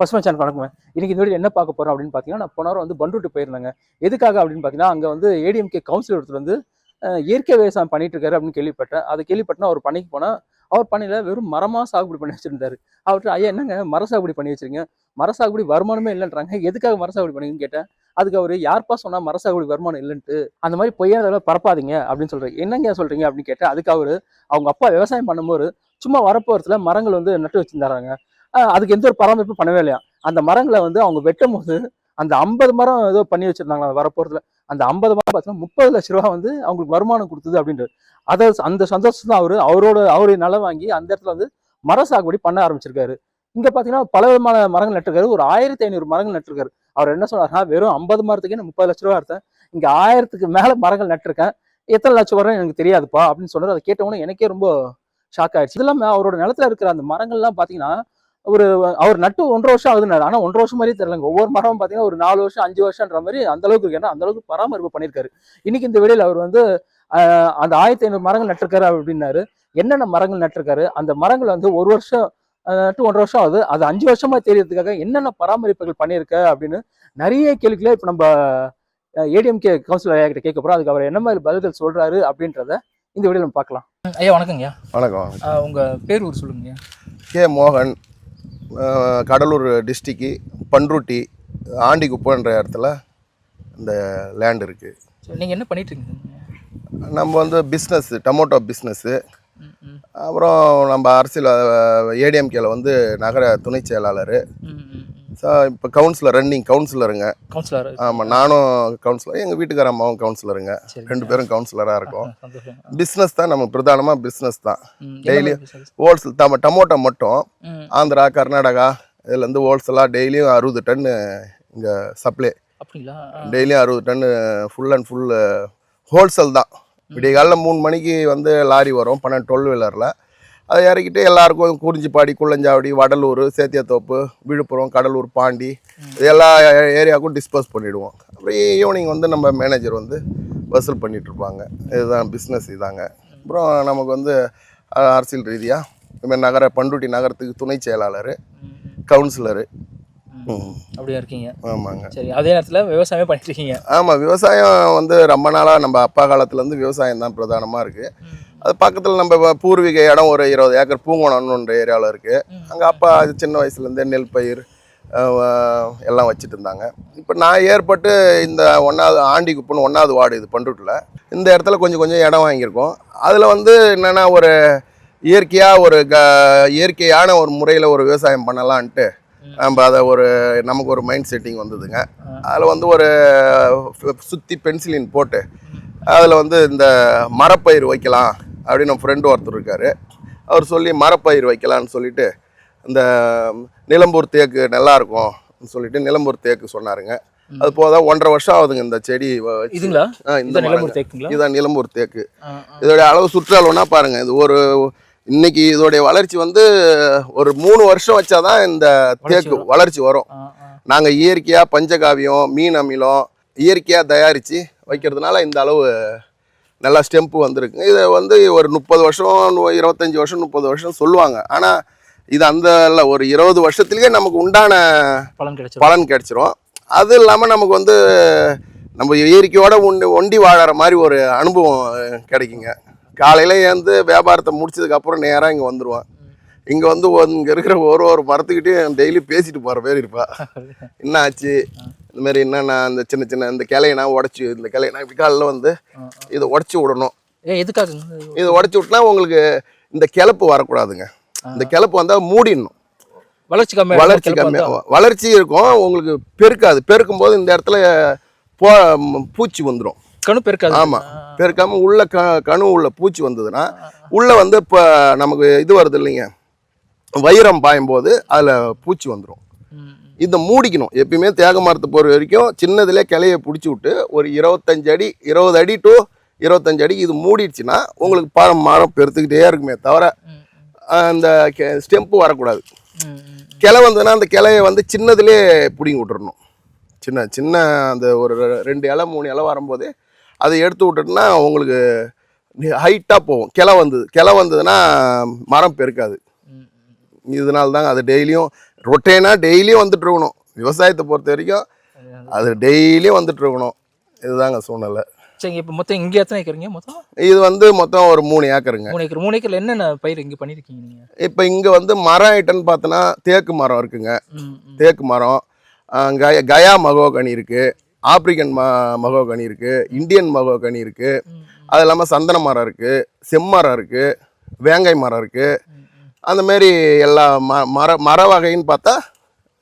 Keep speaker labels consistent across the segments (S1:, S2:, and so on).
S1: பசுமை சேனல் வணக்கம் இன்னைக்கு இந்த வீடியோ என்ன பார்க்க போறோம் அப்படின்னு பார்த்தீங்கன்னா நான் போன வாரம் வந்து பண்ருட்டு போயிருந்தாங்க. எதுக்காக அப்படின்னு பார்த்தீங்கன்னா அங்கே வந்து ஏடிஎம்கே கவுன்சிலர் ஒருத்தர் வந்து இயற்கை விவசாயம் பண்ணிட்டு இருக்காரு அப்படின்னு கேள்விப்பட்டேன். அதை கேள்விப்பட்டா அவர் பணிக்கு போனால் அவர் பணியில் வெறும் மரமா சாகுபடி பண்ணி வச்சிருந்தாரு. அவர்கிட்ட ஐயா என்னங்க? மர சாகுபடி பண்ணி வச்சிருக்கீங்க? மர சாகுபடி வருமானமே இல்லைன்றாங்க. எதுக்காக மர சாகுபடி பண்ணீங்கன்னு கேட்டேன். அதுக்கு அவர் யார்ப்பா சொன்னா மர சாகுபடி வருமானம் இல்லைன்ட்டு? அந்த மாதிரி பொய்யாத பரப்பாதீங்க அப்படின்னு சொல்றாரு. என்னங்க சொல்றீங்க? அப்படின்னு கேட்டேன். அதுக்கு அவர் அவங்க அப்பா விவசாயம் பண்ணும்போது சும்மா வரப்போறதுல மரங்கள் வந்து நட்டு வச்சிருந்தாங்க அதுக்கு எந்த ஒரு பராமரிப்பும் பண்ணவே இல்லையா? அந்த மரங்களை வந்து அவங்க வெட்டும் போது அந்த ஐம்பது மரம் ஏதோ பண்ணி வச்சிருந்தாங்களா வரப்போறதுல? அந்த ஐம்பது மரம் பார்த்தீங்கன்னா முப்பது லட்ச ரூபா வந்து அவங்களுக்கு வருமானம் கொடுத்தது அப்படின்றது அதை அந்த சந்தோஷம் தான் அவரு அவரோட அவருடைய நிலம் வாங்கி அந்த இடத்துல வந்து மர சாகுபடி பண்ண ஆரம்பிச்சிருக்காரு. இங்க பாத்தீங்கன்னா பல விதமான மரங்கள் நட்டிருக்காரு. ஒரு ஆயிரத்தி ஐநூறு மரங்கள் நட்டிருக்காரு. அவர் என்ன சொன்னார்னா வெறும் ஐம்பது மரத்துக்கே நான் முப்பது லட்ச ரூபா எடுத்தேன். இங்க ஆயிரத்துக்கு மேல மரங்கள் நட்டிருக்கேன். எத்தனை லட்சம் வரும் எனக்கு தெரியாதுப்பா அப்படின்னு சொன்னார். அதை கேட்டவொன்னே எனக்கே ரொம்ப ஷாக் ஆயிடுச்சு. இது அவரோட நிலத்துல இருக்கிற அந்த மரங்கள்லாம் பாத்தீங்கன்னா ஒரு அவர் நட்டு ஒன்றரை வருஷம் ஆகுதுனாரு ஆனா ஒன்றரை வருஷம் மாதிரியே தெரியலங்க. ஒவ்வொரு மரமும் பாத்தீங்கன்னா ஒரு நாலு வருஷம் அஞ்சு வருஷம்ன்ற மாதிரி அந்த அளவுக்கு இருக்கு. ஏன்னா அந்த அளவுக்கு பராமரிப்பு பண்ணியிருக்காரு இன்னைக்கு இந்த வீடியோல அவர் வந்து அந்த ஆயிரத்தி ஐநூறு மரங்கள் நட்டிருக்காரு அப்படின்னாரு. என்னென்ன மரங்கள் நட்டிருக்காரு? அந்த மரங்கள் வந்து ஒரு வருஷம் நட்டு ஒன்றரை வருஷம் ஆகுது. அது அஞ்சு வருஷமா தெரியறதுக்காக என்னென்ன பராமரிப்புகள் பண்ணியிருக்க அப்படின்னு நிறைய கேள்விகளை இப்போ நம்ம ஏடிஎம்கே கவுன்சிலர் ஐயா கிட்ட கேட்க போறோம். அதுக்கு அவர் என்ன மாதிரி பதில்கள் சொல்றாரு அப்படின்றத இந்த வீடியோ நம்ம பார்க்கலாம். ஐயா வணக்கங்கய்யா.
S2: வணக்கம்.
S1: உங்க பேர் ஊர் சொல்லுங்க
S2: கே மோகன். கடலூர் டிஸ்ட்ரிக்கு பன்ருட்டி ஆண்டிக்குப்பன்ற இடத்துல இந்த லேண்ட் இருக்குது
S1: சரி நீங்க என்ன பண்ணிட்டு இருக்கீங்க
S2: நம்ம வந்து பிஸ்னஸ் டொமோட்டோ பிஸ்னஸ்ஸு அப்புறம் நம்ம அரசியல் ஏடிஎம்கேல வந்து நகர துணை செயலாளர். ஸோ இப்போ கவுன்சிலர் ரன்னிங் கவுன்சிலருங்க
S1: கவுன்சிலர்
S2: ஆமாம் நானும் கவுன்சிலர் எங்கள் வீட்டுக்கார அம்மாவும் கவுன்சிலருங்க
S1: சரி.
S2: ரெண்டு பேரும் கவுன்சிலராக இருக்கோம். பிஸ்னஸ் தான் நம்ம பிரதானமாக பிஸ்னஸ் தான்.
S1: business?
S2: ஹோல்சேல் தம டமோட்டோ மட்டும். ஆந்திரா கர்நாடகா இதுலேருந்து ஹோல்சேலாக டெய்லியும் அறுபது டன்னு இங்கே சப்ளை
S1: அப்படிங்களா?
S2: டெய்லியும் அறுபது டன்னு ஃபுல் அண்ட் ஃபுல் ஹோல்சேல் தான். விடிய காலைல மூணு மணிக்கு வந்து லாரி வரும் பன்னெண்டு டுவெல் வீலரில் அதை இறக்கிட்டு எல்லாருக்கும் குறிஞ்சிப்பாடி குள்ளஞ்சாவடி வடலூர் சேத்தியாத்தோப்பு விழுப்புரம் கடலூர் பாண்டி இது எல்லா ஏரியாவுக்கும் டிஸ்போஸ் பண்ணிவிடுவோம் அப்புறம் ஈவினிங் வந்து நம்ம மேனேஜர் வந்து வசூல் பண்ணிட்டு இருப்பாங்க இதுதான் பிஸ்னஸ் இதாங்க. அப்புறம் நமக்கு வந்து அரசியல் ரீதியாக இதுமாதிரி நகர பண்ருட்டி நகரத்துக்கு துணை செயலாளர் கவுன்சிலரு.
S1: அப்படியா இருக்கீங்க?
S2: ஆமாங்க.
S1: சரி அதே நேரத்துல விவசாயமே பண்ணிட்டு இருக்கீங்க.
S2: ஆமாம் விவசாயம் வந்து ரொம்ப நாளாக நம்ம அப்பா காலத்துலேருந்து விவசாயம் தான் பிரதானமாக இருக்குது அது பக்கத்தில் நம்ம பூர்வீக இடம் ஒரு இருபது ஏக்கர் பூங்கோணம்ன்ற ஏரியாவில் இருக்குது அங்கே அப்பா அது சின்ன வயசுலேருந்தே நெல் பயிர் எல்லாம் வச்சுட்டு இருந்தாங்க. இப்போ நான் ஏற்பட்டு இந்த ஒன்றாவது ஆண்டி குப்புன்னு ஒன்றாவது வார்டு இது பண்ருட்டில் இந்த இடத்துல கொஞ்சம் கொஞ்சம் இடம் வாங்கியிருக்கோம். அதில் வந்து என்னென்னா ஒரு இயற்கையாக ஒரு க இயற்கையான ஒரு முறையில் ஒரு விவசாயம் பண்ணலான்ட்டு நம்ம அதை ஒரு நமக்கு ஒரு மைண்ட் செட்டிங் வந்ததுங்க. அதில் வந்து ஒரு சுற்றி பென்சிலின் போட்டு அதில் வந்து இந்த மரப்பயிர் வைக்கலாம். அப்படின்னு நம்ம ஃப்ரெண்டு ஒருத்தர் இருக்கார் அவர் சொல்லி மரப்பயிர் வைக்கலாம்னு சொல்லிட்டு இந்த நிலம்பூர் தேக்கு நல்லா இருக்கும் சொல்லிட்டு நிலம்பூர் தேக்கு சொன்னாருங்க அது போதா ஒன்றரை வருஷம் ஆகுதுங்க இந்த செடி.
S1: இதுங்களா இந்த
S2: மரங்க.
S1: தேக்குங்களா
S2: இதுதான் நிலம்பூர் தேக்கு. இதோடைய அளவு சுற்றளவுனா பாருங்க இது ஒரு இன்னைக்கு இதோடைய வளர்ச்சி வந்து ஒரு மூணு வருஷம் வச்சாதான் இந்த தேக்கு. வளர்ச்சி வரும். நாங்கள் இயற்கையாக பஞ்சகாவியம் மீன் அமிலம் இயற்கையாக தயாரித்து வைக்கிறதுனால இந்த அளவு நல்லா ஸ்டெம்பு வந்திருக்குங்க இதை வந்து ஒரு முப்பது வருஷம் இருபத்தஞ்சி வருஷம் முப்பது வருஷம் சொல்லுவாங்க. ஆனால் இது அந்த இல்ல, ஒரு இருபது வருஷத்துலேயே நமக்கு உண்டான
S1: பலன் கிடைச்சிரும்.
S2: பலன் கிடைச்சிரும். அது இல்லாமல் நமக்கு வந்து நம்ம இயற்கையோட ஒண்டி ஒண்டி வாழற மாதிரி ஒரு அனுபவம் கிடைக்குங்க. காலையில் ஏந்து வியாபாரத்தை முடிச்சதுக்கப்புறம் நேராக இங்கே வந்துடுவான் இங்கே வந்து இங்கே இருக்கிற ஒரு ஒரு மரத்துக்கிட்டையும் டெய்லி பேசிட்டு போகிற பேர் இருப்பா. என்ன ஆச்சு இந்த மாதிரி என்னென்ன அந்த சின்ன சின்ன இந்த கிளையனா உடச்சி இந்த கிளையனா இப்படி காலில் வந்து. இதை உடச்சி விடணும்.
S1: ஏ எதுக்காகங்க
S2: இதை? உடச்சி விட்டுனா உங்களுக்கு இந்த கிளப்பு வரக்கூடாதுங்க. இந்த கிளப்பு வந்தால் மூடிடணும்.
S1: வளர்ச்சி கம்மி
S2: வளர்ச்சி கம்மியாக வளர்ச்சி இருக்கும் உங்களுக்கு பெருக்காது. பெருக்கும் போது இந்த இடத்துல போ பூச்சி வந்துடும்
S1: கணு பெருக்காது.
S2: ஆமாம் பெருக்காம உள்ள க கணு உள்ள பூச்சி வந்ததுன்னா உள்ள வந்து இப்போ நமக்கு இது வருது இல்லைங்க. வைரம் பாயும் போது அதில் பூச்சி வந்துடும். இதை மூடிக்கணும். எப்பயுமே தேக மரத்தை பொறுத்த வரைக்கும் சின்னதுல கிளைய பிடிச்சி விட்டு ஒரு இருபத்தஞ்சு அடி இருபது அடி டு இருபத்தஞ்சு அடி இது மூடிடுச்சுன்னா உங்களுக்கு ப மரம் பெருத்துக்கிட்டே இருக்குமே தவிர அந்த ஸ்டெம்பு வரக்கூடாது. கிளை வந்ததுன்னா அந்த கிளைய வந்து சின்னதுலே பிடிங்கி விட்டுறணும். சின்ன சின்ன அந்த ஒரு ரெண்டு இலை மூணு இலை வரும்போதே அதை எடுத்து விட்டுட்டுனா உங்களுக்கு ஹைட்டாக போகும். கிளை வந்தது கிளை வந்ததுன்னா மரம் பெருக்காது. இதனால தாங்க அது டெய்லியும் ரொட்டேனா டெய்லியும் வந்துட்டு இருக்கணும் விவசாயத்தை பொறுத்த வரைக்கும் அது டெய்லியும் வந்துட்டு இருக்கணும் இதுதாங்க சூழ்நிலை.
S1: சரிங்க இப்போ மொத்தம் இங்கே எத்தனை ஏக்கருங்க மொத்தம்?
S2: இது வந்து மொத்தம் ஒரு மூணு ஏக்கருங்க.
S1: மூணு ஏக்கர் மூணு ஏக்கர்ல என்னென்ன பயிர் இங்கே பண்ணியிருக்கீங்க நீங்கள்
S2: இப்போ இங்கே வந்து மரம் ஐட்டம்னு பார்த்தோன்னா தேக்கு மரம் இருக்குங்க. தேக்கு மரம் கய கயா மகோகனி இருக்குது ஆப்பிரிக்கன் ம மகோகனி இருக்குது இந்தியன் மகோகனி இருக்குது அது இல்லாமல் சந்தன மரம் இருக்குது செம்மரம் இருக்குது வேங்கை மரம் இருக்குது அந்த மாரி எல்லா ம மர மர வகைன்னு பார்த்தா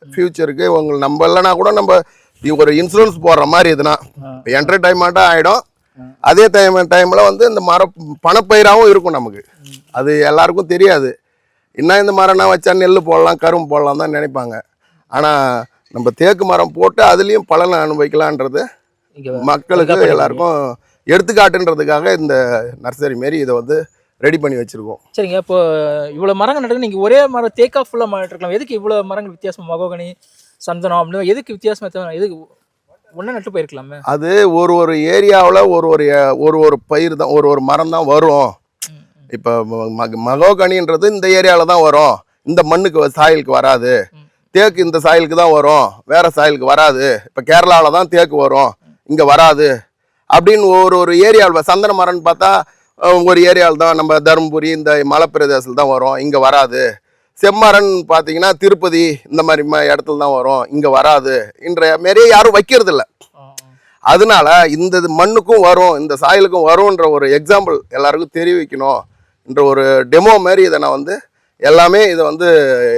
S2: ஃப்யூச்சருக்கு உங்களுக்கு நம்ம இல்லைனா கூட நம்ம ஒரு இன்சூரன்ஸ் போடுற மாதிரி இதுனா என்டர்டைன்மெண்ட்டாக ஆகிடும். அதே டைம் டைமில் வந்து இந்த மர பணப்பயிராகவும் இருக்கும் நமக்கு. அது எல்லாருக்கும் தெரியாது. என்ன இந்த மரம்னா வச்சா நெல் போடலாம் கரும்பு போடலாம் தான் நினைப்பாங்க. ஆனால் நம்ம தேக்கு மரம் போட்டு அதுலேயும் பலனை அனுபவிக்கலான்றது மக்களுக்கு. எல்லாருக்கும் எடுத்துக்காட்டுன்றதுக்காக இந்த நர்சரி மாரி இதை வந்து ரெடி பண்ணி வச்சுருக்கோம்.
S1: சரிங்க இப்போ இவ்வளோ மரங்கள் நடுங்க நீங்கள் ஒரே மரம் தேக்கா ஃபுல்லாக நட்டுருக்கலாம் எதுக்கு இவ்வளோ மரங்கள் வித்தியாசம்? மகோகனி சந்தனம் அப்படின்னு எதுக்கு வித்தியாசமாக தவிர எதுக்கு ஒன்றா நட்டு போயிருக்கலாமே.
S2: அது ஒரு ஒரு ஏரியாவில் ஒரு ஒரு ஒரு ஒரு பயிர் தான் ஒரு ஒரு மரம் தான் வரும். இப்போ மக மகோகனின்றது இந்த ஏரியாவில் தான் வரும். இந்த மண்ணுக்கு சாயலுக்கு வராது. தேக்கு இந்த சாயலுக்கு தான் வரும். வேற சாயலுக்கு வராது. இப்போ கேரளாவில் தான் தேக்கு வரும். இங்கே வராது. அப்படின்னு ஒரு ஒரு ஏரியாவில் சந்தன மரம்னு பார்த்தா ஒரு ஏரியாவில் தான் நம்ம தருமபுரி இந்த மலைப்பிரதேசத்தில் தான் வரும். இங்கே வராது. செம்மரன் பார்த்தீங்கன்னா திருப்பதி இந்த மாதிரி இடத்துல தான் வரும். இங்கே வராது. என்ற மாரியே யாரும் வைக்கிறதில்ல. அதனால இந்த இது மண்ணுக்கும் வரும் இந்த சாயலுக்கும் வரும்ன்ற ஒரு எக்ஸாம்பிள் எல்லாருக்கும் தெரிவிக்கணும் என்ற ஒரு டெமோ மாதிரி இதை நான் வந்து எல்லாமே இதை வந்து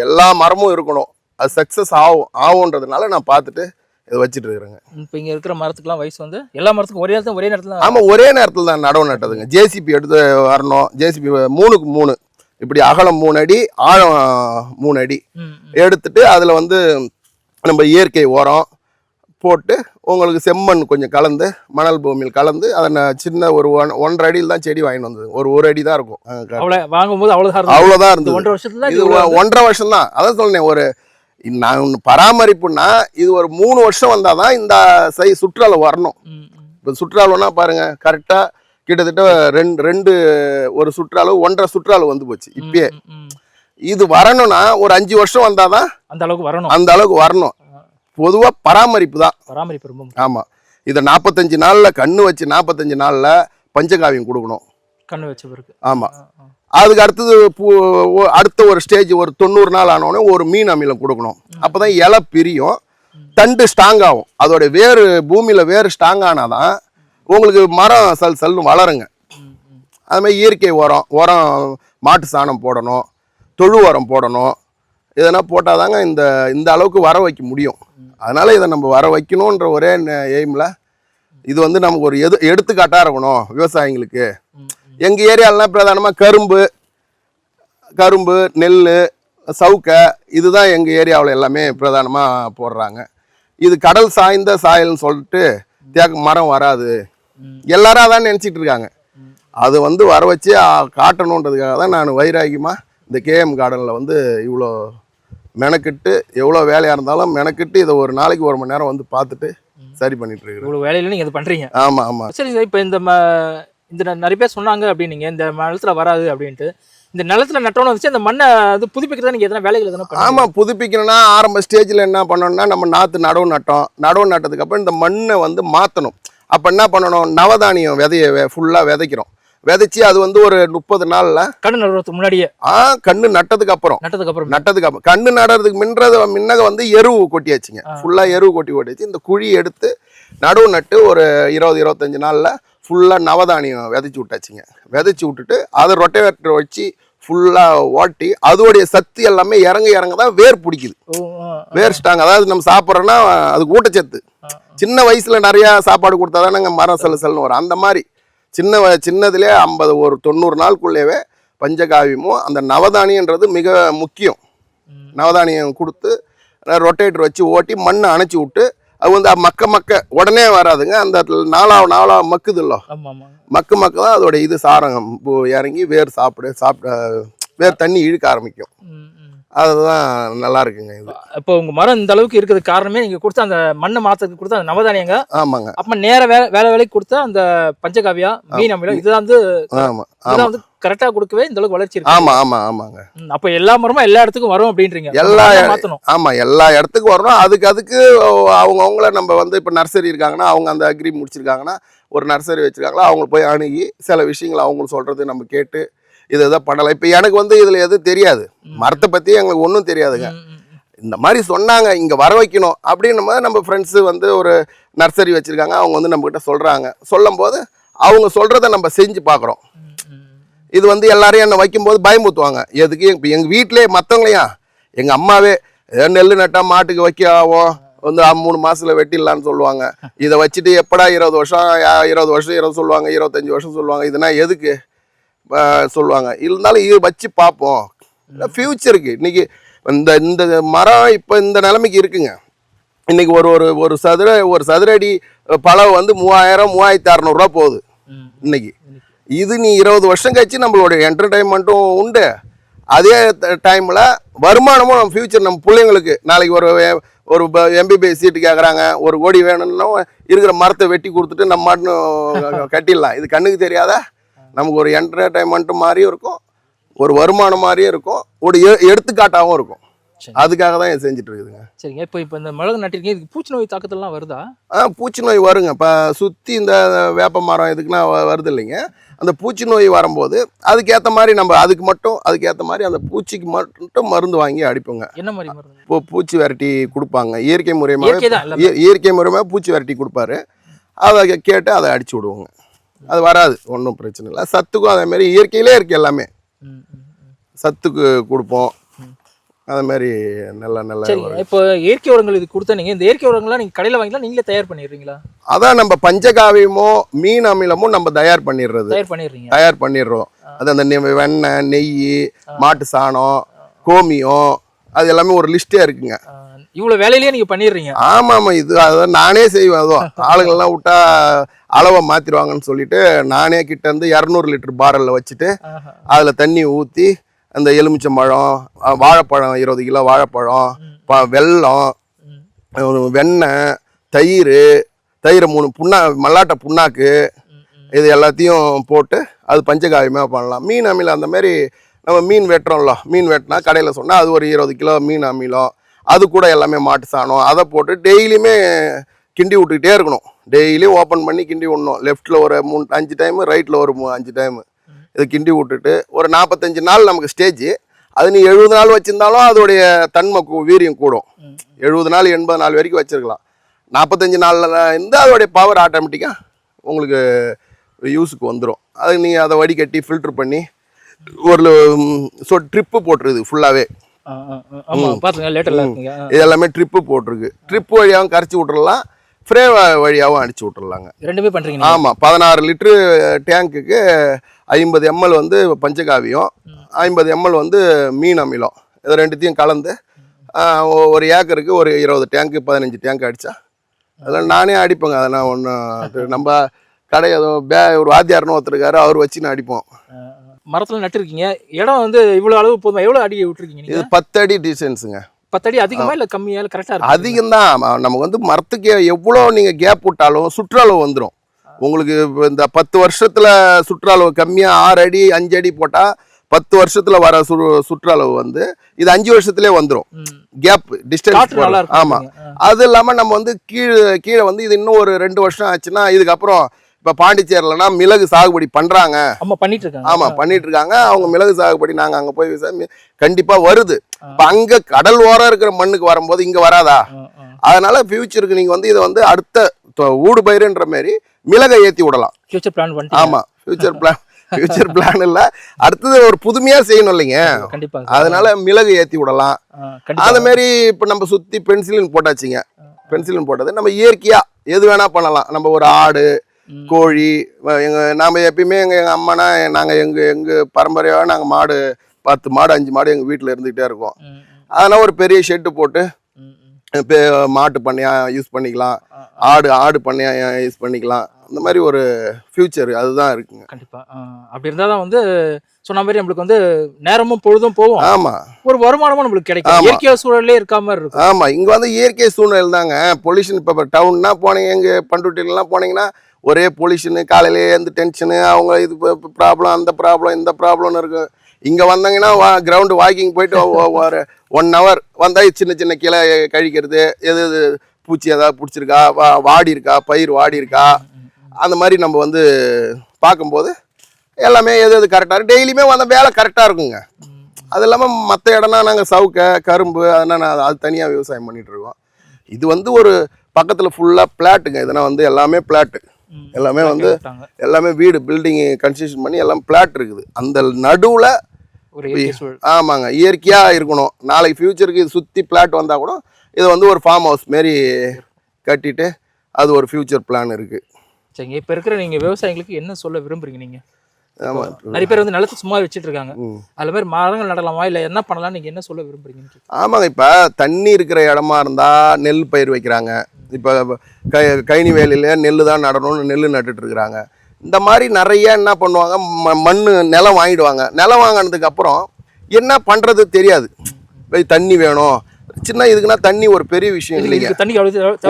S2: எல்லா மரமும் இருக்கணும். அது சக்ஸஸ் ஆகும் ஆகுன்றதுனால நான் பார்த்துட்டு இதை வச்சுட்டு இருக்கிறேங்க.
S1: இப்போ இங்கே இருக்கிற மரத்துக்குலாம் வயசு வந்து எல்லா மரத்துக்கும் ஒரே இடத்துல ஒரே நேரத்தில்
S2: ஆமாம் ஒரே நேரத்தில் தான் நடவு நட்டதுங்க. ஜேசிபி எடுத்து வரணும். ஜேசிபி மூணுக்கு மூணு. இப்படி அகலம் மூணு அடி ஆழம் மூணு அடி. எடுத்துட்டு அதில் வந்து நம்ம இயற்கை உரம் போட்டு உங்களுக்கு செம்மண் கொஞ்சம் கலந்து மணல் பூமியில் கலந்து அதை சின்ன ஒரு ஒன் ஒன்றரை அடியில் தான் செடி வாங்கிட்டு வந்தது. ஒரு ஒரு அடி தான் இருக்கும்.
S1: வாங்கும்போது அவ்வளோதான்
S2: அவ்வளோதான் இருந்தது.
S1: ஒன்றரை வருஷத்துல
S2: ஒன்றரை வருஷம் தான் அதான் சொன்னேன் ஒரு நான் ஒண்ணு பராமரிப்புன்னா இது ஒரு மூணு வருஷம் வந்தால் தான் இந்த சை சுற்றுலா வரணும். இப்போ சுற்றுலாவுனா பாருங்க கரெக்டாக கிட்டத்தட்ட ரெண்டு ரெண்டு ஒரு சுற்றுலாவு ஒன்றரை சுற்றுலாவு வந்து போச்சு இப்பயே. இது வரணும்னா ஒரு அஞ்சு வருஷம் வந்தால் தான்
S1: அந்த அளவுக்கு வரணும்.
S2: அந்த அளவுக்கு வரணும். பொதுவாக பராமரிப்பு தான்.
S1: பராமரிப்பு ரொம்ப.
S2: ஆமாம் இதை நாற்பத்தஞ்சு நாளில் கண்ணு வச்சு நாற்பத்தஞ்சு நாளில் பஞ்சகாவியம் கொடுக்கணும்.
S1: கண்ணு வச்ச பிறகு.
S2: ஆமாம். அதுக்கு அடுத்தது அடுத்த ஒரு ஸ்டேஜ் ஒரு தொண்ணூறு நாள் ஆனோடனே ஒரு மீன் அமிலம் கொடுக்கணும். அப்போ தான் இலை பிரியும். தண்டு ஸ்ட்ராங் ஆகும். அதோட வேறு பூமியில் வேறு ஸ்ட்ராங் ஆனாதான் உங்களுக்கு மரம் சல் சல்னு வளருங்க. அதுமாதிரி இயற்கை உரம் உரம் மாட்டு சாணம் போடணும் தொழு உரம் போடணும். இதெல்லாம் போட்டால் தாங்க இந்த இந்த அளவுக்கு வர வைக்க முடியும். அதனால் இதை நம்ம வர வைக்கணுன்ற ஒரே எய்மில் இது வந்து நமக்கு ஒரு எது எடுத்துக்காட்டாக இருக்கணும் விவசாயிங்களுக்கு எங்கள் ஏரியாலலாம் பிரதானமாக கரும்பு கரும்பு நெல் சவுக்கை இதுதான் எங்கள் ஏரியாவில் எல்லாமே பிரதானமாக போடுறாங்க. இது கடல் சாய்ந்த சாயல்னு சொல்லிட்டு தேக்கு மரம் வராது. எல்லாரும் அதான் நினச்சிட்டு இருக்காங்க. அது வந்து வர வச்சு காட்டணுன்றதுக்காக தான் நான் வைராகியமாக இந்த கேஎம் கார்டனில் வந்து இவ்வளோ மெனக்கிட்டு எவ்வளோ வேலையாக இருந்தாலும் மெனக்கிட்டு இதை ஒரு நாளைக்கு ஒரு மணி நேரம் வந்து பார்த்துட்டு சரி பண்ணிட்டு இருக்கிறேன்.
S1: இவ்வளோ வேலையில நீங்கள் இது பண்ணுறீங்க
S2: ஆமாம் ஆமாம்
S1: சரி சார். இப்போ இந்த ம இந்த நிறைய பேர் சொன்னாங்க அப்படின்னீங்க இந்த நிலத்துல வராது அப்படின்ட்டு. இந்த நிலத்துல நட்டோன்னு வந்துச்சு அந்த மண்ணை அது புதுப்பிக்கிறதா நீங்கள் எதனா வேலைகள் எதனா?
S2: ஆமாம் புதுப்பிக்கணும்னா ஆரம்ப ஸ்டேஜில் என்ன பண்ணணும்னா நம்ம நாற்று நடவு நட்டோம். நடவு நட்டதுக்கப்புறம் இந்த மண்ணை வந்து மாற்றணும் அப்போ என்ன பண்ணணும்? நவதானியம் விதைய ஃபுல்லாக விதைக்கிறோம். விதைச்சி அது வந்து ஒரு முப்பது நாளில்
S1: கண்ணு நடுறதுக்கு முன்னாடியே.
S2: ஆ கண்ணு நட்டதுக்கு அப்புறம்.
S1: நட்டதுக்கு அப்புறம்.
S2: நட்டதுக்கு அப்புறம். கண்ணு நடுறதுக்கு முன்னது முன்னக வந்து எருவு கொட்டியாச்சுங்க. ஃபுல்லாக எருவு கொட்டி கொட்டியாச்சு இந்த குழி எடுத்து நடுவு நட்டு ஒரு இருபது இருபத்தஞ்சு நாளில் ஃபுல்லாக நவதானியம் விதைச்சி விட்டாச்சுங்க. விதைச்சி விட்டுட்டு அதை ரொட்டேவேட்டர் வச்சு ஃபுல்லாக ஓட்டி அதோடைய சத்து எல்லாமே இறங்க இறங்க தான் வேர் பிடிக்குது. வேர் ஸ்டாங் அதாவது நம்ம சாப்பிட்றோன்னா அதுக்கு ஊட்டச்சத்து. சின்ன வயசுல நிறைய சாப்பாடு கொடுத்தா தான் நாங்கள் மரம் செல்லு செல்லுன்னு வரும். அந்த மாதிரி சின்ன வ- சின்னதுலே ஐம்பது ஒரு தொண்ணூறு நாளுக்குள்ளேவே பஞ்சகாவியமும் அந்த நவதானியன்றது மிக முக்கியம். நவதானியம் கொடுத்து ரொட்டேட்டர் வச்சு ஓட்டி மண்ணை அணைச்சி விட்டு அது வந்து மக்க மக்க உடனே வராதுங்க. அந்த நாலாவது நாலாவது மக்குது இல்லை
S1: ஆமா ஆமா
S2: மக்கு மக்க தான் அதோட இது பு- இறங்கி வேர் சாப்பிடு சாப்பிட வேர் தண்ணி இழுக்க ஆரம்பிக்கும். அதுதான் நல்லா இருக்குங்க இது.
S1: இப்போ உங்க மரம் இந்த அளவுக்கு இருக்கிறது காரணமே நீங்க கொடுத்த அந்த மண்ணை மாத்தத்துக்கு கொடுத்த அந்த நவதானியங்க.
S2: ஆமாங்க.
S1: அப்ப நேர வேலை வேலை வேலைக்கு கொடுத்த அந்த பஞ்சகாவியா மீன் அமிலம் இதுதான் வந்து இதுதான் வந்து கரெக்டா கொடுக்கவே இந்த அளவுக்கு வளர்ச்சி இருக்கு.
S2: ஆமா ஆமா ஆமாங்க.
S1: அப்ப எல்லா மரமும் எல்லா இடத்துக்கும் வரும் அப்படின்றீங்க.
S2: எல்லா
S1: நம்ம மாத்தணும்?
S2: ஆமா எல்லா இடத்துக்கும் வரணும் அதுக்கு அதுக்கு அவங்க அவங்கள நம்ம வந்து இப்போ நர்சரி இருக்காங்கன்னா அவங்க அந்த அக்ரி முடிச்சிருக்காங்கன்னா ஒரு நர்சரி வச்சிருக்காங்களா அவங்க போய் அணுகி சில விஷயங்கள் அவங்க சொல்றது நம்ம கேட்டு இதை இதை பண்ணலாம். இப்போ எனக்கு வந்து இதுல எதுவும் தெரியாது. மரத்தை பத்தி எங்களுக்கு ஒன்றும் தெரியாதுங்க. இந்த மாதிரி சொன்னாங்க இங்க வர வைக்கணும் அப்படின்னும் போது நம்ம ஃப்ரெண்ட்ஸு வந்து ஒரு நர்சரி வச்சிருக்காங்க. அவங்க வந்து நம்ம கிட்ட சொல்றாங்க. சொல்லும் போது அவங்க சொல்றத நம்ம செஞ்சு பார்க்குறோம். இது வந்து எல்லாரையும் என்ன வைக்கும்போது பயமுத்துவாங்க எதுக்கு? இப்போ எங்கள் வீட்டிலே மற்றவங்களையா எங்கள் அம்மாவே நெல் நட்டால் மாட்டுக்கு வைக்க ஆகும் வந்து மூணு மாசத்துல வெட்டிடலான்னு சொல்லுவாங்க. இதை வச்சுட்டு எப்படா இருபது வருஷம் இருபது வருஷம் இருபது சொல்லுவாங்க இருபத்தஞ்சி வருஷம் சொல்லுவாங்க. இதுனா எதுக்கு? சொல்லுவாங்க. இருந்தாலும் இது வச்சு பார்ப்போம். ஃப்யூச்சருக்கு இன்னைக்கு இந்த இந்த மரம் இப்போ இந்த நிலைமைக்கு இருக்குங்க. இன்னைக்கு ஒரு ஒரு ஒரு சதுர ஒரு சதுர அடி பழம் வந்து மூவாயிரம் மூவாயிரத்தி அறநூறுவா போகுது.
S1: ம்.
S2: இன்னைக்கு இது நீ இருபது வருஷம் கழிச்சு நம்மளோட என்டர்டைன்மெண்ட்டும் உண்டு. அதே டைமில் வருமானமும் நம்ம ஃப்யூச்சர் நம்ம பிள்ளைங்களுக்கு நாளைக்கு ஒரு ஒரு எம்பிபிஎஸ் சீட்டு கேட்குறாங்க ஒரு கோடி வேணும்னா இருக்கிற மரத்தை வெட்டி கொடுத்துட்டு நம்ம மாட்டுன்னு கட்டிடலாம். இது கண்ணுக்கு தெரியாதா நமக்கு ஒரு என்டர்டைன்மெண்ட்டு மாதிரியும் இருக்கும் ஒரு வருமானம் மாதிரியும் இருக்கும் ஒரு எ- எடுத்துக்காட்டாகவும் இருக்கும். அதுக்காக தான் செஞ்சுட்டு இருக்குதுங்க
S1: சரிங்க. இப்போ இப்போ இந்த மிளகு நட்டிருக்கீங்க. இதுக்கு பூச்சி நோய் தாக்கத்தெல்லாம் வருதா?
S2: ஆ பூச்சி நோய் வருங்க. இப்போ சுற்றி இந்த வேப்ப மரம் இதுக்குன்னா வ- வருது இல்லைங்க அந்த பூச்சி நோய் வரும்போது அதுக்கேற்ற மாதிரி நம்ம அதுக்கு மட்டும் அதுக்கேற்ற மாதிரி அந்த பூச்சிக்கு மட்டும் மருந்து வாங்கி அடிப்போங்க.
S1: என்ன மாதிரி மருந்து?
S2: இப்போ பூச்சி விரட்டி கொடுப்பாங்க. இயற்கை
S1: இயற்கை
S2: முறையமாக
S1: தான் எல்லாமே.
S2: இயற்கை முறையமாக பூச்சி விரட்டி கொடுப்பாரு. அதை கேட்டு அதை அடிச்சு விடுவோங்க. அது வராது. ஒன்றும் பிரச்சனை இல்லை. சத்துக்கும் அதே மாதிரி இயற்கையிலே இருக்கு எல்லாமே. சத்துக்கு கொடுப்போம். அதே மாதிரி நல்ல நல்ல
S1: சரிங்க இப்போ இயற்கை உரங்கள் இது கொடுத்தா நீங்க இந்த இயற்கை உரங்கள்லாம் நீங்க கடையில வாங்கிக்கலாம் நீங்களே தயார் பண்ணிடுறீங்களா?
S2: அதான் நம்ம பஞ்சகாவியமோ மீன் அமிலமும் நம்ம தயார் பண்ணிடுறது.
S1: தயார் பண்ணிடுறீங்க.
S2: தயார் பண்ணிடுறோம். அது அந்த வெண்ணெய் நெய் மாட்டு சாணம் கோமியம் அது எல்லாமே ஒரு லிஸ்டே இருக்குங்க.
S1: ஆ, இவ்வளவு வேலையிலேயே நீங்க பண்ணிடுறீங்க.
S2: ஆமா ஆமா இது அதான் நானே செய்வேன். அதுவும் ஆளுங்கள்லாம் விட்டா அளவை மாத்திருவாங்கன்னு சொல்லிட்டு நானே கிட்ட இருந்து இரநூறு லிட்டர் பாரல்ல வச்சுட்டு. அதுல தண்ணி ஊத்தி அந்த எலுமிச்சம்பழம் வாழைப்பழம் இருபது கிலோ வாழைப்பழம் ப- வெல்லம் வெண்ணெய் தயிர் தயிர் மூணு புண்ணா மல்லாட்டை புண்ணாக்கு. இது எல்லாத்தையும் போட்டு அது பஞ்சகாவியமாக பண்ணலாம். மீன் அமிலம் அந்த மாதிரி நம்ம மீன் வெட்டுறோம்ல மீன் வெட்டினா கடையில் சொன்னால் அது ஒரு இருபது கிலோ மீன் அமிலம் அது கூட எல்லாமே மாட்டு சாணம் அதை போட்டு டெய்லியுமே கிண்டி விட்டுக்கிட்டே இருக்கணும். டெய்லியும் ஓப்பன் பண்ணி கிண்டி விடணும். லெஃப்ட்டில் ஒரு மூணு அஞ்சு டைமு ரைட்டில் ஒரு மூ அஞ்சு டைமு. இது கிண்டி விட்டுட்டு ஒரு நாற்பத்தஞ்சு நாள் நமக்கு ஸ்டேஜ் அது நீ எழுபது நாள் வச்சுருந்தாலும் அதோடைய தன்மை வீரியம் கூடும். எழுபது நாள் எண்பது நாள் வரைக்கும் வச்சிருக்கலாம். நாற்பத்தஞ்சு நாளில் இருந்தால் அதோடைய பவர் ஆட்டோமேட்டிக்காக உங்களுக்கு யூஸுக்கு வந்துடும் அது நீங்கள் அதை வடிகட்டி ஃபில்டர் பண்ணி ஒரு சொ ட்ரிப்பு போட்டுருது ஃபுல்லாகவே. இது எல்லாமே ட்ரிப்பு போட்டிருக்கு. ட்ரிப்பு வழியாகவும் கரைச்சி விட்றலாம் ஃப்ரே வழியாகவும் அடிச்சு விட்றலாங்க
S1: ரெண்டுமே பண்றீங்க நீங்க.
S2: ஆமாம் பதினாறு லிட்ரு டேங்க்குக்கு ஐம்பது எம்எல் வந்து பஞ்சகாவியம் ஐம்பது எம்எல் வந்து மீன் அமிலம். இது ரெண்டுத்தையும் கலந்து ஒரு ஏக்கருக்கு ஒரு இருபது டேங்க்கு பதினஞ்சு டேங்க் அடித்தா அதெல்லாம் நானே அடிப்பேங்க. அதை நான் ஒன்றும் நம்ம கடை ஏதோ பே ஒரு வாத்தியார்னு ஒருத்தருக்காரு அவர் வச்சு நான் அடிப்போம்.
S1: மரத்துல நட்டுருக்கீங்க. இடம் வந்து இவ்வளவு அளவு போதுமா? எவ்வளவு அடி விட்டுருக்கீங்க
S2: இது பத்து அடி டிஸ்டன்ஸுங்க.
S1: பத்து அடி அதிகமா இல்ல கம்மியா இல்ல கரெக்டா இருக்கு
S2: அதிகம்தான். ம- நமக்கு வந்து மரத்துக்கு எவ்வளோ நீங்கள் கேப் விட்டாலும் சுற்றளவு வந்துடும் உங்களுக்கு இப்ப இந்த பத்து வருஷத்தில் சுற்றளவு கம்மியாக ஆறு அடி அஞ்சு அடி போட்டால் பத்து வருஷத்தில் வர சு சுற்றளவு வந்து இது அஞ்சு வருஷத்துலேயே வந்துடும். கேப் டிஸ்டன்ஸ்
S1: காற்று நல்லா இருக்கும்
S2: ஆமாம்
S1: ஆ.
S2: அது இல்லாமல் நம்ம வந்து கீழே கீழே வந்து இது இன்னும் ஒரு ரெண்டு வருஷம் ஆச்சுன்னா இதுக்கப்புறம் இப்போ பாண்டிச்சேரிலனா மிளகு சாகுபடி பண்ணுறாங்க
S1: ஆமா பண்ணிட்டு இருக்காங்க
S2: ஆமாம் பண்ணிட்டு இருக்காங்க அவங்க மிளகு சாகுபடி நாங்கள் அங்கே போய் கண்டிப்பாக வருது. இப்போ அங்கே கடல் ஓரம் இருக்கிற மண்ணுக்கு வரும்போது இங்கே வராதா. அதனால ஃபியூச்சருக்கு நீங்க வந்து இதை வந்து அடுத்த ஊடு பயிருன்ற மாதிரி மிளகை ஏத்தி விடலாம்.
S1: ஃபியூச்சர் பிளான் பண்ணிட்டு
S2: ஆமா ஃபியூச்சர் பிளான் ஃபியூச்சர் பிளான் இல்ல. அடுத்தது ஒரு புதுமையா செய்யணும் இல்லைங்க.
S1: கண்டிப்பா
S2: அதனால மிளகு ஏத்தி விடலாம். அது மாதிரி இப்ப நம்ம சுத்தி பென்சிலின் போட்டாச்சுங்க. பென்சிலின் போட்டது நம்ம இயற்கையா எது வேணா பண்ணலாம். நம்ம ஒரு ஆடு. கோழி எங்க நாம எப்பயுமே எங்க எங்க அம்மானா நாங்க எங்க எங்க பரம்பரையாக நாங்க மாடு பத்து மாடு அஞ்சு மாடு எங்க வீட்டுல இருந்துகிட்டே இருக்கோம். அதனால ஒரு பெரிய ஷெட்டு போட்டு மாட்டு பண்ணையா யூஸ் பண்ணிக்கலாம். ஆடு ஆடு பண்ணையா யூஸ் பண்ணிக்கலாம். அந்த மாதிரி ஒரு ஃபியூச்சர் அதுதான் இருக்குங்க.
S1: கண்டிப்பா. ஆ, அப்படி இருந்தா தான் வந்து சொன்ன மாதிரி நம்மளுக்கு வந்து நேரமும் பொழுதும் போகும்.
S2: ஆமா.
S1: ஒரு வருமானமும் நம்மளுக்கு கிடைக்கும். இயற்கை சூழலே இருக்க மாதிரி இருக்கும்.
S2: ஆமா. இங்க வந்து இயற்கை சூழ்நிலை தாங்க. பொல்யூஷன் இப்போ டவுன்னா போனீங்க எங்க பண்ருட்டிலாம் போனீங்கன்னா ஒரே பொல்யூஷனு காலையிலேயே இந்த டென்ஷனு அவங்க இது ப்ராப்ளம் அந்த ப்ராப்ளம் இந்த ப்ராப்ளம்னு இருக்கு. இங்கே வந்தாங்கன்னா வா கிரவுண்டு வாக்கிங் போயிட்டு ஒரு ஒன் ஹவர் வந்தால் சின்ன சின்ன கிளை கழிக்கிறது எது எது பூச்சி ஏதாவது பிடிச்சிருக்கா வா வாடி இருக்கா பயிர் வாடி இருக்கா அந்த மாதிரி நம்ம வந்து பார்க்கும்போது எல்லாமே எது எது கரெக்டாக இருக்கு. டெய்லியுமே வந்த வேலை கரெக்டாக இருக்குங்க. அது இல்லாமல் மற்ற இடம்னா நாங்கள் சவுக்க கரும்பு அதெல்லாம் நான் அது தனியாக விவசாயம் பண்ணிட்டு இருக்கோம். இது வந்து ஒரு பக்கத்தில் ஃபுல்லாக பிளாட்டுங்க இதெல்லாம் வந்து எல்லாமே பிளாட்டு. எல்லாமே வந்து. எல்லாமே வீடு பில்டிங் கன்ஸ்ட்ரக்ஷன் பண்ணி எல்லாம் பிளாட் இருக்குது. அந்த நடுவில் ஆமாங்க. இயற்கையாக இருக்கணும். நாளைக்கு ஃப்யூச்சருக்கு இது சுற்றி பிளாட் வந்தால் கூட இது வந்து ஒரு ஃபார்ம் ஹவுஸ் மாரி கட்டிட்டு அது ஒரு ஃப்யூச்சர் பிளான் இருக்குது
S1: சரிங்க. இப்போ இருக்கிற நீங்க விவசாயிகளுக்கு என்ன சொல்ல விரும்புறீங்க நீங்க?
S2: ஆமாம்
S1: நிறைய பேர் வந்து நிலத்தை சும்மா வச்சுட்டு இருக்காங்க. அதுல மாதிரி மரங்கள் நடலாமா? இல்ல என்ன பண்ணலாம் நீங்க என்ன சொல்ல விரும்புறீங்கன்னு கேக்குறேன்.
S2: ஆமாங்க. இப்போ தண்ணி இருக்கிற இடமா இருந்தால் நெல் பயிர் வைக்கிறாங்க. இப்போ கை கைனி வேலையில் நெல் தான் நடணும்னு நெல் நட்டுட்டு இருக்கிறாங்க. இந்த மாதிரி நிறைய என்ன பண்ணுவாங்க ம மண் நிலம் வாங்கிடுவாங்க. நிலம் வாங்கினதுக்கு அப்புறம் என்ன பண்ணுறது தெரியாது. தண்ணி வேணும். சின்ன இதுக்குன்னா தண்ணி ஒரு பெரிய விஷயம் இல்லைங்க.
S1: தண்ணி?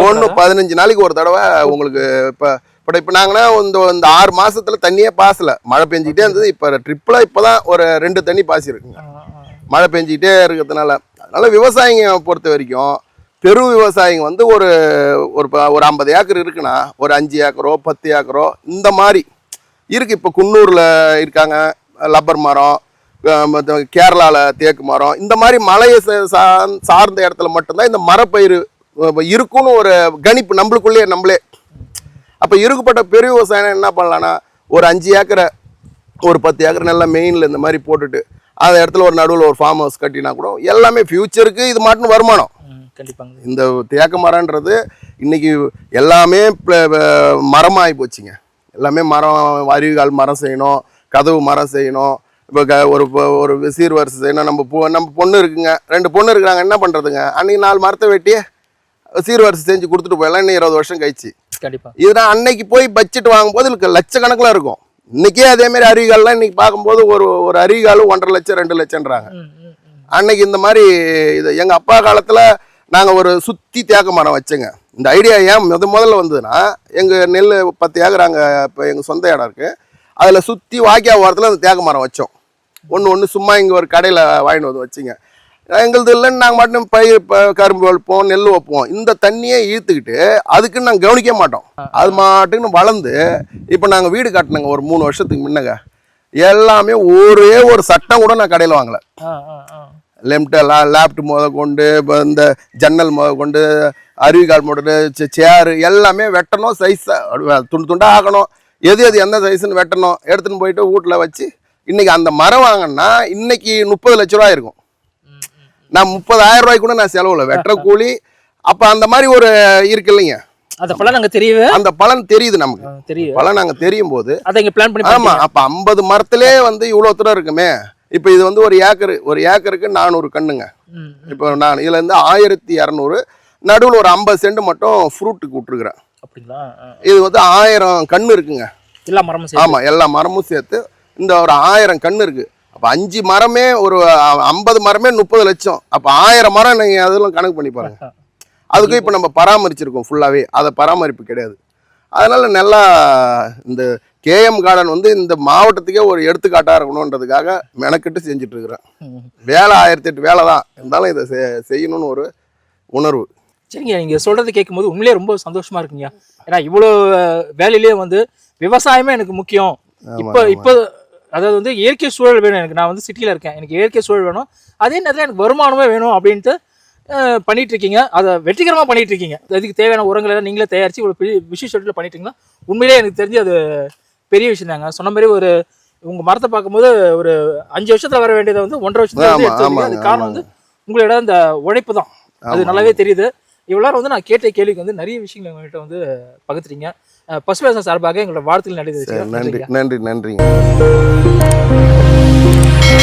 S2: ஒன்று பதினஞ்சு நாளைக்கு ஒரு தடவை உங்களுக்கு இப்போ இப்போ இப்போ நாங்கன்னா இந்த இந்த ஆறு மாசத்துல தண்ணியே பாசல. மழை பெஞ்சிக்கிட்டே இருந்தது. இப்போ ட்ரிப்பில் இப்போ தான் ஒரு ரெண்டு தண்ணி பாசி இருக்குங்க
S1: ஆ, ஆ.
S2: மழை பெஞ்சிக்கிட்டே இருக்கிறதுனால. அதனால விவசாயிங்க பொறுத்த வரைக்கும் பெரு விவசாயிங்க வந்து ஒரு ஒரு ப- ஒரு ஐம்பது ஏக்கர் இருக்குன்னா ஒரு அஞ்சு ஏக்கரோ பத்து ஏக்கரோ இந்த மாதிரி இருக்குது இப்போ குன்னூரில் இருக்காங்க. லப்பர் மரம் கேரளாவில் தேக்கு மரம் இந்த மாதிரி மலையை சார்ந்த இடத்துல மட்டும்தான் இந்த மரப்பயிர் இருக்குன்னு ஒரு கணிப்பு நம்மளுக்குள்ளேயே நம்மளே. அப்போ இருக்கப்பட்ட பெரிய விவசாயம் என்ன பண்ணலான்னா ஒரு அஞ்சு ஏக்கரை ஒரு பத்து ஏக்கர் நல்லா மெயினில் இந்த மாதிரி போட்டுட்டு அந்த இடத்துல ஒரு நடுவில் ஒரு ஃபார்ம் ஹவுஸ் கட்டினா கூட எல்லாமே ஃப்யூச்சருக்கு இது மாட்டுன்னு வருமானம்.
S1: கண்டிப்பாங்க.
S2: இந்த தேக்க மரம்ன்றது இன்னைக்கு எல்லாமே மரமாகி போச்சுங்க. எல்லாமே மரம் அருவிகால் மரம் செய்யணும் கதவு மரம் செய்யணும். இப்போ க ஒரு ஒரு சீர்வரிசை செய்யணும். நம்ம பொ நம்ம பொண்ணு இருக்குங்க. ரெண்டு பொண்ணு இருக்கிறாங்க. என்ன பண்ணுறதுங்க அன்னைக்கு நாலு மரத்தை வெட்டி சீர்வரிசை செஞ்சு கொடுத்துட்டு போயிடலாம். இன்னும் இருபது வருஷம் கழிச்சு.
S1: கண்டிப்பா.
S2: இதுதான் அன்னைக்கு போய் பட்ஜெட் வாங்கும்போது இதுக்கு லட்சக்கணக்கில் இருக்கும். இன்னைக்கே அதே மாதிரி அருவிகால்லாம் இன்னைக்கு பார்க்கும்போது ஒரு ஒரு அருவிகாலும் ஒன்றரை லட்சம் ரெண்டு லட்சம்ன்றாங்க. அன்னைக்கு இந்த மாதிரி இது எங்கள் அப்பா காலத்தில் நாங்கள் ஒரு சுற்றி தேக்க மரம் வச்சோங்க. இந்த ஐடியா ஏன் முத முதல்ல வந்ததுன்னா எங்கள் நெல் பத்து ஏக்கர் அங்கே இப்போ எங்கள் சொந்த இடம் இருக்குது அதில் சுற்றி வாக்கியா ஓரத்தில் அந்த தேக்க மரம் வச்சோம். ஒன்று ஒன்று சும்மா இங்கே ஒரு கடையில் வாங்கிட்டு வந்து வச்சுங்க. எங்களுது இல்லைன்னு நாங்கள் மட்டும் பயிர் கரும்பு வைப்போம் நெல் வைப்போம். இந்த தண்ணியை இழுத்துக்கிட்டு அதுக்குன்னு நாங்கள் கவனிக்க மாட்டோம். அது மாட்டுக்குன்னு வளர்ந்து இப்போ நாங்கள் வீடு கட்டினோங்க ஒரு மூணு வருஷத்துக்கு முன்னங்க. எல்லாமே ஒரே ஒரு சட்டம் கூட நான் கடையில் வாங்கலை. லெம்ட்டு லா லேப்ட் முத கொண்டு இப்போ இந்த ஜன்னல் முத கொண்டு அருவிகால் முடு சேரு எல்லாமே வெட்டணும் சைஸ் துண்டு துண்டாக ஆகணும். எது எது எந்த சைஸ்ன்னு வெட்டணும் எடுத்துன்னு போயிட்டு வீட்டில் வச்சு இன்னைக்கு அந்த மரம் வாங்கினா இன்னைக்கு முப்பது லட்ச ரூபா இருக்கும். நான் முப்பதாயிரம் ரூபாய்க்கு கூட நான் செலவில் வெட்டுற கூலி அப்போ அந்த மாதிரி ஒரு இருக்கு இல்லைங்க.
S1: அந்த பலன் அங்க தெரியவே
S2: அந்த பலன் தெரியுது நமக்கு.
S1: தெரியும்
S2: பலன் நாங்கள் தெரியும் போது.
S1: அதை பிளான் பண்ணி
S2: ஆமா. அப்ப ஐம்பது மரத்திலே வந்து இவ்வளோ தூரம் இருக்குமே. இப்போ இது வந்து ஒரு ஏக்கர் ஒரு ஏக்கருக்கு நானூறு கண்ணுங்க. இப்போ நான் இதுல இருந்து ஆயிரத்தி இரநூறு நடுவில் ஒரு ஐம்பது சென்ட் மட்டும் ஃப்ரூட்டுக்கு விட்டுருக்குறேன்.
S1: அப்படிங்களா.
S2: இது வந்து ஆயிரம் கண்ணு இருக்குங்க.
S1: எல்லா மரமும் சேர்த்து.
S2: ஆமா எல்லா மரமும் சேர்த்து இந்த ஒரு ஆயிரம் கண்ணு இருக்கு. அப்போ அஞ்சு மரமே ஒரு ஐம்பது மரமே முப்பது லட்சம். அப்போ ஆயிரம் மரம் நீங்க அதெல்லாம் கணக்கு பண்ணி பாருங்க. அதுக்கும் இப்போ நம்ம பராமரிச்சிருக்கோம் ஃபுல்லாகவே அதை பராமரிப்பு கிடையாது. அதனால நல்லா இந்த கேஎம் கார்டன் வந்து இந்த மாவட்டத்துக்கே ஒரு எடுத்துக்காட்டாக இருக்கணுன்றதுக்காக மெனக்கெட்டு செஞ்சுட்டு இருக்கிறேன்
S1: ம்.
S2: வேலை ஆயிரத்தி எட்டு வேலை தான் இருந்தாலும் இதை செ- செய்யணும்னு ஒரு உணர்வு
S1: சரிங்க நீங்க சொல்றது கேட்கும்போது உண்மையிலேயே ரொம்ப சந்தோஷமா இருக்குங்க ஏன்னா இவ்வளோ வேலையிலேயே வந்து விவசாயமே எனக்கு முக்கியம் இப்போ இப்போ அதாவது வந்து இயற்கை சூழல் வேணும் எனக்கு நான் வந்து சிட்டியில் இருக்கேன் எனக்கு இயற்கை சூழல் வேணும் அதே நேரத்தில் எனக்கு வருமானமே வேணும் அப்படின்ட்டு பண்ணிட்டு இருக்கீங்க அதை வெற்றிகரமாக பண்ணிட்டு இருக்கீங்க அதுக்கு தேவையான உரங்களை நீங்களே தயாரிச்சு இவ்வளோ ஷெட்டில் பண்ணிட்டு இருக்கீங்கன்னா உண்மையிலேயே எனக்கு தெரிஞ்சு அது பெரிய விஷயம் தாங்க. சொன்ன மாதிரி ஒரு உங்க மரத்தை பார்க்கும்போது ஒரு அஞ்சு வருஷத்துல வர வேண்டியதை வந்து ஒன்றரை வருஷத்துல அது காரணம் வந்து உங்களோட அந்த உழைப்பு தான். அது. நல்லாவே தெரியுது. இவ்வளோ வந்து நான் கேட்ட கேள்விக்கு வந்து நிறைய விஷயங்களை உங்கள்கிட்ட வந்து பகுத்துறீங்க அஹ் பசுவேசம் சார்பாக எங்களோட வாழ்த்துக்கள் நன்றி
S2: நன்றி நன்றி நன்றிங்க.